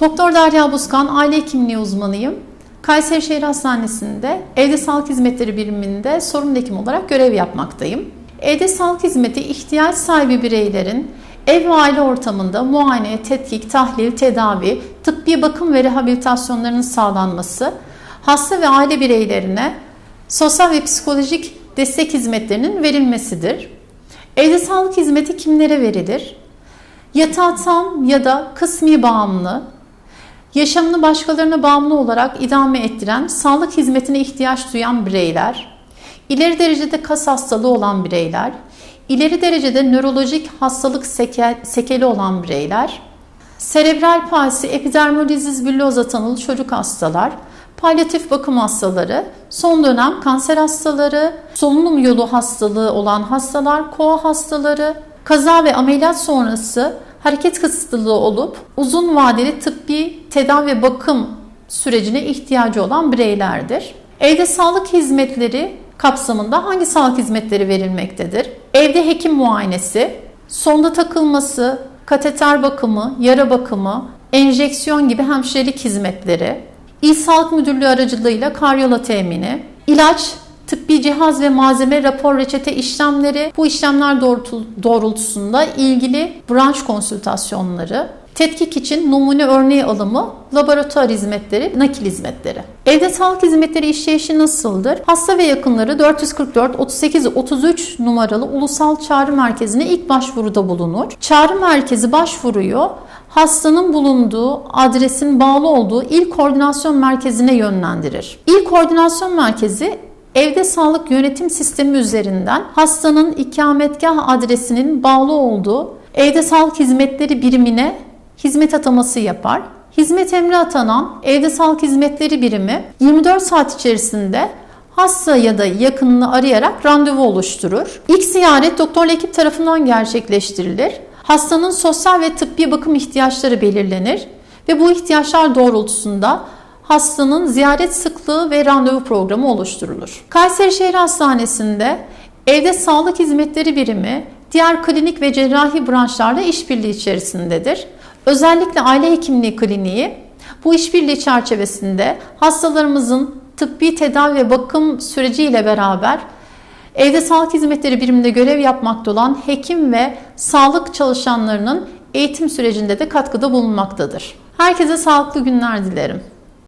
Doktor Derya Buzkan, aile hekimliği uzmanıyım. Kayseri Şehir Hastanesi'nde evde sağlık hizmetleri biriminde sorumlu hekim olarak görev yapmaktayım. Evde sağlık hizmeti ihtiyaç sahibi bireylerin ev ve aile ortamında muayene, tetkik, tahlil, tedavi, tıbbi bakım ve rehabilitasyonlarının sağlanması, hasta ve aile bireylerine sosyal ve psikolojik destek hizmetlerinin verilmesidir. Evde sağlık hizmeti kimlere verilir? Yatağa tam ya da kısmi bağımlı, yaşamını başkalarına bağımlı olarak idame ettiren, sağlık hizmetine ihtiyaç duyan bireyler, ileri derecede kas hastalığı olan bireyler, ileri derecede nörolojik hastalık seke, sekeli olan bireyler, serebral palsi, epidermolizis bulloza tanılı çocuk hastalar, palyatif bakım hastaları, son dönem kanser hastaları, solunum yolu hastalığı olan hastalar, koa hastaları, kaza ve ameliyat sonrası hareket kısıtlılığı olup uzun vadeli tıbbi tedavi ve bakım sürecine ihtiyacı olan bireylerdir. Evde sağlık hizmetleri kapsamında hangi sağlık hizmetleri verilmektedir? Evde hekim muayenesi, sonda takılması, kateter bakımı, yara bakımı, enjeksiyon gibi hemşirelik hizmetleri, İl Sağlık Müdürlüğü aracılığıyla karyola temini, ilaç, tıbbi cihaz ve malzeme rapor reçete işlemleri, bu işlemler doğrultusunda ilgili branş konsültasyonları, tetkik için numune örneği alımı, laboratuvar hizmetleri, nakil hizmetleri. Evde sağlık hizmetleri işleyişi nasıldır? Hasta ve yakınları 444 38 33 numaralı ulusal çağrı merkezine ilk başvuruda bulunur. Çağrı merkezi başvuruyu hastanın bulunduğu adresin bağlı olduğu il koordinasyon merkezine yönlendirir. İl koordinasyon merkezi Evde sağlık yönetim sistemi üzerinden hastanın ikametgah adresinin bağlı olduğu evde sağlık hizmetleri birimine hizmet ataması yapar. Hizmet emri atanan evde sağlık hizmetleri birimi 24 saat içerisinde hasta ya da yakınını arayarak randevu oluşturur. İlk ziyaret doktorla ekip tarafından gerçekleştirilir. Hastanın sosyal ve tıbbi bakım ihtiyaçları belirlenir ve bu ihtiyaçlar doğrultusunda hastanın ziyaret sıklığı ve randevu programı oluşturulur. Kayseri Şehir Hastanesi'nde evde sağlık hizmetleri birimi diğer klinik ve cerrahi branşlarla işbirliği içerisindedir. Özellikle aile hekimliği kliniği bu işbirliği çerçevesinde hastalarımızın tıbbi tedavi ve bakım süreciyle beraber evde sağlık hizmetleri biriminde görev yapmakta olan hekim ve sağlık çalışanlarının eğitim sürecinde de katkıda bulunmaktadır. Herkese sağlıklı günler dilerim.